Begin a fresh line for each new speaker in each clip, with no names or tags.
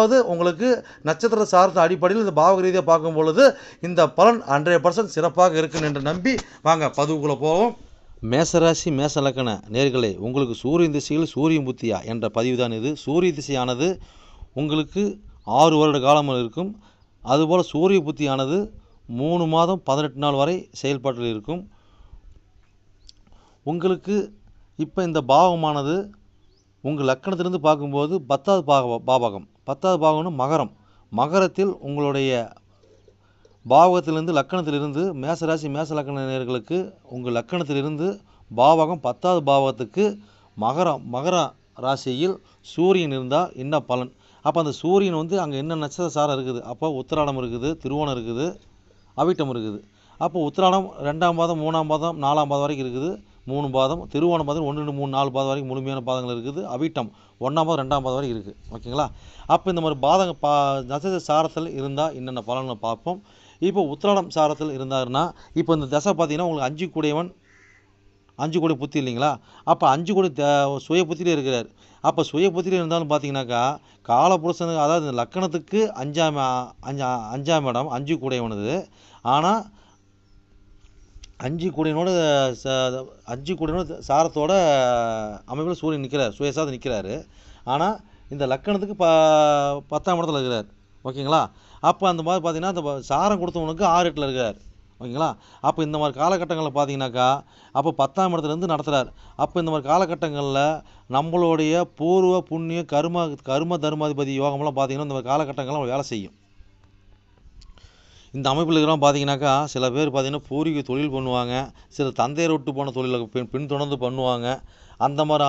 அதாவது உங்களுக்கு நட்சத்திர சார்ந்த அடிப்படையில் இந்த பாவக ரீதியாக பார்க்கும் பொழுது இந்த பலன் ஹண்ட்ரட் பர்சன்ட் சிறப்பாக இருக்குன்னு என்று நம்பி வாங்க பதிவுக்குள்ளே போவோம். மேசராசி மேச லக்கண நேர்களே உங்களுக்கு சூரிய திசையில் சூரியன் புத்தியா என்ற பதிவு தான் இது. சூரிய திசையானது உங்களுக்கு ஆறு வருட காலம் இருக்கும். அதுபோல் சூரிய புத்தியானது மூணு மாதம் பதினெட்டு நாள் வரை செயல்பாட்டில் இருக்கும். உங்களுக்கு இப்போ இந்த பாவமானது உங்கள் லக்கணத்திலிருந்து பார்க்கும்போது பத்தாவது பாக பாவகம். பத்தாவது பாவம்னு மகரம். மகரத்தில் உங்களுடைய பாவகத்திலிருந்து லக்கணத்திலிருந்து மேசராசி மேச லக்கணர்களுக்கு உங்கள் லக்கணத்திலிருந்து பாவகம் பத்தாவது பாவகத்துக்கு மகரம் மகர ராசியில் சூரியன் இருந்தால் என்ன பலன்? அப்போ அந்த சூரியன் வந்து அங்கே என்ன நட்சத்திர சாரம் இருக்குது? அப்போ உத்திராடம் இருக்குது திருவோணம் இருக்குது அவிட்டம் இருக்குது. அப்போ உத்திராடம் ரெண்டாம் பாதம் மூணாம் பாதம் நாலாம் பாதம் வரைக்கும் இருக்குது. மூணு பாதம் திருவோணம் பாதம் ஒன்று ரெண்டு மூணு நாலு பாதம் வரைக்கும் முழுமையான பாதங்கள் இருக்குது. அவிட்டம் ஒன்றாம் பாதம் ரெண்டாம் பாதம் வரைக்கும் இருக்குது. ஓகேங்களா? அப்போ இந்த மாதிரி பாதங்க பா நட்சத்திர சாரத்தில் இருந்தால் என்னென்ன பலன்களை பார்ப்போம்? இப்போ உத்திராடம் சாரத்தில் இருந்தாருன்னா இப்போ இந்த தசை பார்த்தீங்கன்னா உங்களுக்கு அஞ்சு கூடையவன் அஞ்சு கோடி புத்தி இல்லைங்களா? அப்போ அஞ்சு கோடி த சுய புத்திலே இருக்கிறார். அப்போ சுய புத்தியில் இருந்தாலும் பார்த்தீங்கன்னாக்கா காலபுருஷனுக்கு அதாவது இந்த லக்கணத்துக்கு அஞ்சாம் அஞ்சா அஞ்சாம் இடம் அஞ்சு கூடையவனது. ஆனால் அஞ்சு கூடையினோட ச- அஞ்சு கூடையினோட சாரத்தோட அமைப்பில் சூரியன் நிற்கிறார் சுயசாதம் நிற்கிறாரு ஆனால் இந்த லக்கணத்துக்கு ப பத்தாம் இடத்துல இருக்கிறார். ஓகேங்களா? அப்போ அந்த மாதிரி பார்த்தீங்கன்னா அந்த சாரம் கொடுத்தவனுக்கு ஆறு எட்டில் இருக்கிறார் ஓகேங்களா? அப்போ இந்த மாதிரி காலகட்டங்களில் பார்த்தீங்கன்னாக்கா அப்போ பத்தாம் இடத்துலேருந்து நடத்துகிறார் அப்போ இந்த மாதிரி காலகட்டங்களில் நம்மளுடைய பூர்வ புண்ணிய கர்ம கர்ம தர்மாதிபதி யோகம்லாம் பார்த்தீங்கன்னா இந்த மாதிரி காலகட்டங்கள்லாம் வேலை செய்யும். இந்த அமைப்பில் இருக்கிறவங்க பார்த்தீங்கன்னாக்கா சில பேர் பார்த்தீங்கன்னா பூர்வீக தொழில் பண்ணுவாங்க. சில தந்தையர் விட்டு போன தொழிலை பின் பின்தொடர்ந்து பண்ணுவாங்க. அந்த மாதிரி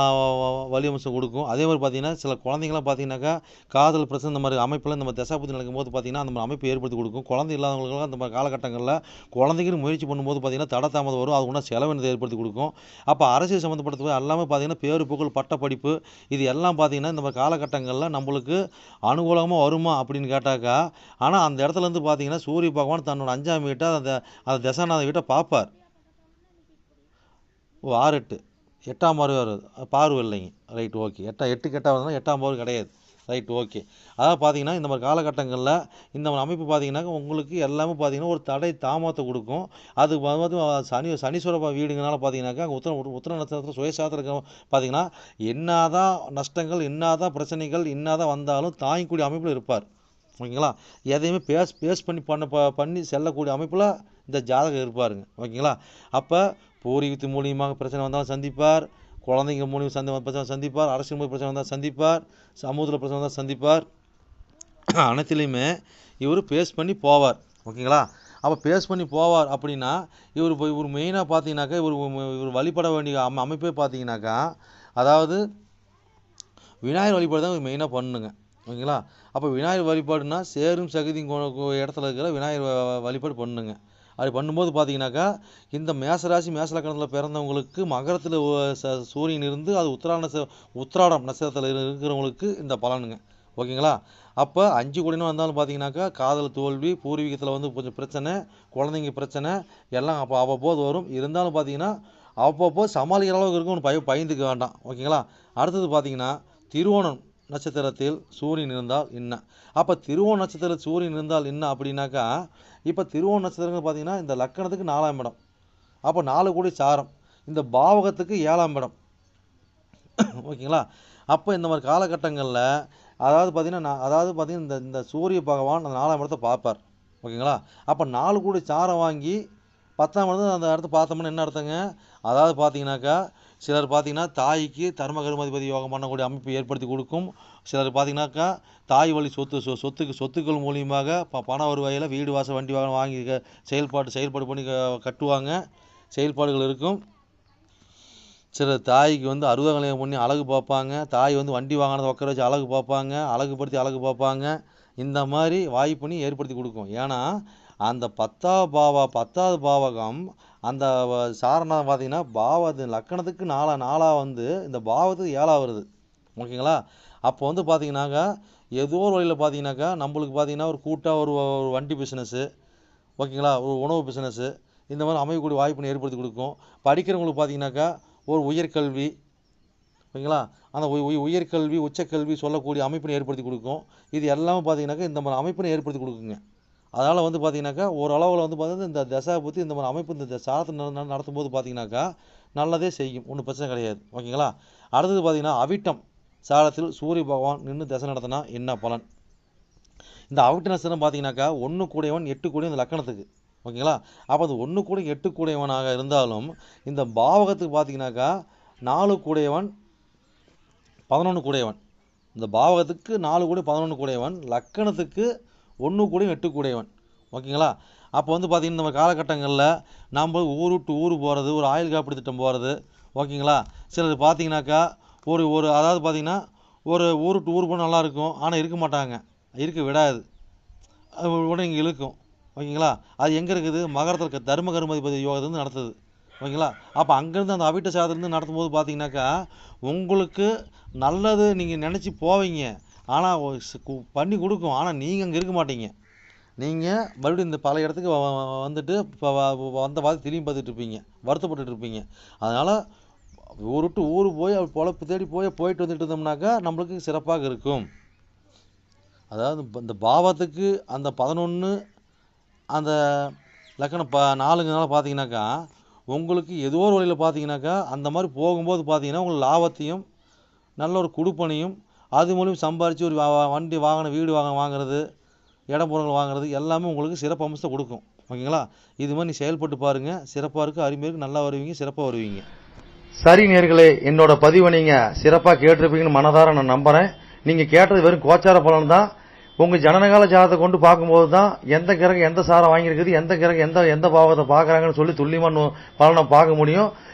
வலியம்சம் கொடுக்கும். அதே மாதிரி பார்த்தீங்கன்னா சில குழந்தைங்களாம் பார்த்தீங்கன்னாக்கா காதல் பிரச்சனை இந்த மாதிரி அமைப்பில் இந்த மாதிரி தசாபுத்தி நடக்கும்போது பார்த்தீங்கன்னா அந்த மாதிரி அமைப்பு ஏற்படுத்தி கொடுக்கும். குழந்தை இல்லாதவங்களுக்குலாம் அந்த மாதிரி காலகட்டங்களில் குழந்தைக்கு முயற்சி பண்ணும்போது பார்த்தீங்கன்னா தடத்தாமதம் தாமதம் வரும். அது கூட செலவினத்தை ஏற்படுத்தி கொடுக்கும். அப்போ அரசியல் சம்மந்தப்பட்டது எல்லாமே பார்த்தீங்கன்னா பேரு புகழ் பட்ட படிப்பு இது எல்லாம் பார்த்தீங்கன்னா இந்த மாதிரி காலகட்டங்களில் நம்மளுக்கு அனுகூலமாக வருமா அப்படின்னு கேட்டாக்கா ஆனால் அந்த இடத்துல இருந்து பார்த்தீங்கன்னா சூரிய பகவான் தன்னோட அஞ்சாம் வீட்டை அந்த அந்த தசாநாத வீட்டை பார்ப்பார். ஓ ஆறு எட்டு. எட்டாம் பார்வை வருது பார்வை இல்லைங்க ரைட் ஓகே எட்டா எட்டுக்கு எட்டாம் வருதுன்னா எட்டாம் பார்வை கிடையாது. ரைட் ஓகே அதாவது பார்த்தீங்கன்னா இந்த மாதிரி காலகட்டங்களில் இந்த மாதிரி அமைப்பு பார்த்தீங்கன்னா உங்களுக்கு எல்லாமே பார்த்தீங்கன்னா ஒரு தடை தாமத்தை கொடுக்கும். அது வந்து சனி சனீஸ்வர ப- வீடுங்கனால பார்த்தீங்கன்னாக்கா அங்கே உத்தர உத்தர நட்சத்திரத்தில் சுயசாத்திர பார்த்தீங்கன்னா என்னதான் நஷ்டங்கள் என்னாதான் பிரச்சனைகள் என்னதான் வந்தாலும் தாங்கிக்கூடிய அமைப்பில் இருப்பார். ஓகேங்களா? எதையுமே பேஸ் பேஸ் பண்ணி பண்ண ப- பண்ணி செல்லக்கூடிய அமைப்பில் இந்த ஜாதகம் இருப்பாருங்க. ஓகேங்களா? அப்போ பூர்வீகத்து மூலியமாக பிரச்சனை வந்தாலும் சந்திப்பார். குழந்தைங்க மூலியம் சந்தி பிரச்சனை சந்திப்பார். அரசியல் மூலியம் பிரச்சனை வந்தால் சந்திப்பார். சமூகத்தில் பிரச்சனை வந்தால் சந்திப்பார். அனைத்துலேயுமே இவர் பேஸ் பண்ணி போவார். ஓகேங்களா? அப்போ பேஸ் பண்ணி போவார் அப்படின்னா இவர் இப்போ இவர் மெயினாக பார்த்தீங்கன்னாக்கா இவர் இவர் வழிபட வேண்டிய அம் அமைப்பே பார்த்தீங்கன்னாக்கா அதாவது விநாயகர் வழிபாடு தான் மெயினாக பண்ணுங்க. ஓகேங்களா? அப்போ விநாயகர் வழிபாடுனா சேரும் சகதியும் இடத்துல இருக்கிற விநாயகர் வ- வழிபாடு பண்ணுங்க. அப்படி பண்ணும்போது பார்த்தீங்கன்னாக்கா இந்த மேசராசி மேசலக்கணத்தில் பிறந்தவங்களுக்கு மகரத்தில் சூரியன் இருந்து அது உத்திராட நட்ச உத்திராடம் நட்சத்திரத்தில் இருக்கிறவங்களுக்கு இந்த பலனுங்க. ஓகேங்களா? அப்போ அஞ்சு கோடினா வந்தாலும் பார்த்தீங்கன்னாக்கா காதல் தோல்வி பூர்வீகத்தில் வந்து கொஞ்சம் பிரச்சனை குழந்தைங்க பிரச்சனை எல்லாம் அப்போ அவ்வப்போது வரும். இருந்தாலும் பார்த்தீங்கன்னா அப்பப்போ சமாளிக்கிற அளவுக்கு இருக்கும் ஒன்று பய பயந்துக்க வேண்டாம். ஓகேங்களா? அடுத்தது பார்த்தீங்கன்னா திருவோணம். நட்சத்திரத்தில் சூரியன் இருந்தால் என்ன? அப்போ திருவோண நட்சத்திரத்தில் சூரியன் இருந்தால் என்ன அப்படின்னாக்கா இப்போ திருவோண நட்சத்திரங்கள் பார்த்தீங்கன்னா இந்த லக்கணத்துக்கு நாலாம் இடம். அப்போ நாலு கோடி சாரம். இந்த பாவகத்துக்கு ஏழாம் இடம். ஓகேங்களா? அப்போ இந்த மாதிரி காலகட்டங்களில் அதாவது பார்த்தீங்கன்னா நான் அதாவது பார்த்தீங்கன்னா இந்த இந்த சூரிய பகவான் அந்த நாலாம் இடத்தை பார்ப்பார். ஓகேங்களா? அப்போ நாலு கோடி சாரம் வாங்கி பத்தாம் இடத்துல அந்த இடத்த பார்த்தோம்னா என்ன அர்த்தங்க? அதாவது பார்த்தீங்கன்னாக்கா சிலர் பார்த்தீங்கன்னா தாய்க்கு தர்ம கருமாதிபதி யோகம் பண்ணக்கூடிய அமைப்பு ஏற்படுத்தி கொடுக்கும். சிலர் பார்த்தீங்கன்னாக்கா தாய் வழி சொத்து சொ சொத்துக்கு சொத்துக்கள் மூலியமாக ப பண வருவாயில் வீடு வாசல் வண்டி வாகனம் வாங்கி செயல்பாடு செயல்பாடு பண்ணி கட்டுவாங்க. செயல்பாடுகள் இருக்கும். சிலர் தாய்க்கு வந்து அறுபதாம் கல்யாணம் பண்ணி அழகு பார்ப்பாங்க. தாய் வந்து வண்டி வாங்கினதை உட்கார வச்சு அழகு பார்ப்பாங்க. அழகுபடுத்தி அழகு பார்ப்பாங்க. இந்த மாதிரி வாய்ப்புனி ஏற்படுத்தி கொடுக்கும். ஏன்னா அந்த பத்தாவது பாவா பத்தாவது பாவகம் அந்த சாரணம் பார்த்தீங்கன்னா பாவது லக்கணத்துக்கு நாலா நாலாக வந்து இந்த பாவத்துக்கு ஏழாக வருது. ஓகேங்களா? அப்போ வந்து பார்த்தீங்கன்னாக்கா ஏதோ ஒரு வழியில் பார்த்தீங்கன்னாக்கா நம்மளுக்கு பார்த்தீங்கன்னா ஒரு கூட்டாக ஒரு ஒரு வண்டி பிஸ்னஸ்ஸு ஓகேங்களா? ஒரு உணவு பிஸ்னஸ்ஸு இந்த மாதிரி அமையக்கூடிய வாய்ப்பினை ஏற்படுத்தி கொடுக்கும். படிக்கிறவங்களுக்கு பார்த்தீங்கன்னாக்கா ஒரு உயர்கல்வி
ஓகேங்களா? அந்த உயர்கல்வி உச்சக்கல்வி சொல்லக்கூடிய அமைப்பினை ஏற்படுத்தி கொடுக்கும். இது எல்லாமே பார்த்தீங்கன்னாக்கா இந்த மாதிரி அமைப்பினை ஏற்படுத்தி கொடுக்குங்க. அதனால் வந்து பார்த்தீங்கன்னாக்கா ஓரளவில் வந்து பார்த்தீங்கன்னா இந்த தசா பற்றி இந்த மாதிரி அமைப்பு இந்த சாரத்தை நடத்தும் போது பார்த்தீங்கன்னாக்கா நல்லதே செய்யும். ஒன்றும் பிரச்சனை கிடையாது. ஓகேங்களா? அடுத்தது பார்த்தீங்கன்னா அவிட்டம். சாரத்தில் சூரிய பகவான் நின்று தசை நடத்தினா என்ன பலன்? இந்த அவிட்ட நட்சத்திரம் பார்த்தீங்கன்னாக்கா ஒன்று கூடையவன் எட்டு கூடிய இந்த லக்கணத்துக்கு. ஓகேங்களா? அப்போ அது ஒன்று கூட எட்டு கூடையவனாக இருந்தாலும் இந்த பாவகத்துக்கு பார்த்தீங்கன்னாக்கா நாலு கூடையவன் பதினொன்று கூடையவன். இந்த பாவகத்துக்கு நாலு கூடை பதினொன்று கூடையவன் லக்கணத்துக்கு ஒன்று கூடையும் எட்டு கூடையவன். ஓகேங்களா? அப்போ வந்து பார்த்திங்கன்னா நம்ம காலகட்டங்களில் நம்ம ஊர் விட்டு ஊர் போகிறது ஒரு ஆயுள் காப்பீடு திட்டம் போகிறது ஓகேங்களா? சிலர் பார்த்தீங்கன்னாக்கா ஒரு ஒரு அதாவது பார்த்தீங்கன்னா ஒரு ஊர் விட்டு ஊர் போனால் நல்லாயிருக்கும் ஆனால் இருக்க மாட்டாங்க. இருக்க விடாது. அது உடனே இங்கே இழுக்கும். ஓகேங்களா? அது எங்கே இருக்குது? மகரத்தில் இருக்க தர்ம கருமதிபதி யோகத்துலேருந்து நடத்துது. ஓகேங்களா? அப்போ அங்கேருந்து அந்த அவிட்ட சாதத்துலேருந்து நடத்தும் போது பார்த்தீங்கன்னாக்கா உங்களுக்கு நல்லது நீங்கள் நினச்சி போவீங்க. ஆனால் பண்ணி கொடுக்கும். ஆனால் நீங்கள் அங்கே இருக்க மாட்டீங்க. நீங்கள் மறுபடியும் இந்த பல இடத்துக்கு வ- வந்துட்டு இப்போ வந்த பார்த்து திரும்பி பார்த்துட்டு இருப்பீங்க. வருத்தப்பட்டுட்டு இருப்பீங்க. அதனால் ஊர் விட்டு ஊர் போய் அவர் பொழப்பு தேடி போய் போயிட்டு வந்துட்டு இருந்தோம்னாக்கா நம்மளுக்கு சிறப்பாக இருக்கும். அதாவது இந்த பாவத்துக்கு அந்த பதினொன்று அந்த லக்கணம் ப நாலுங்கனால பார்த்தீங்கன்னாக்கா உங்களுக்கு ஏதோ ஒரு வழியில் பார்த்தீங்கன்னாக்கா அந்த மாதிரி போகும்போது பார்த்தீங்கன்னா உங்களுக்கு லாபத்தையும் நல்ல ஒரு குடுப்பனையும் அது மூலியம் சம்பாரித்து ஒரு வண்டி வாகனம் வீடு வாகனம் வாங்குறது இடம்புறங்கள் வாங்குறது எல்லாமே உங்களுக்கு சிறப்பு அம்சத்தை கொடுக்கும். ஓகேங்களா? இது மாதிரி நீ செயல்பட்டு பாருங்கள் சிறப்பாக இருக்குது அருமையாக நல்லா வருவீங்க சிறப்பாக வருவீங்க.
சரி நேர்களே என்னோட பதிவை நீங்கள் சிறப்பாக கேட்டிருப்பீங்கன்னு மனதார நான் நம்புகிறேன் நீங்கள் கேட்டது வெறும் கோச்சார பலன் தான். உங்கள் ஜனனகால ஜாதகத்தை கொண்டு பார்க்கும்போது தான் எந்த கிரகம் எந்த சாரம் வாங்கியிருக்குது எந்த கிரகம் எந்த எந்த பாவத்தை பார்க்குறாங்கன்னு சொல்லி துல்லியமான பலனை பார்க்க முடியும்.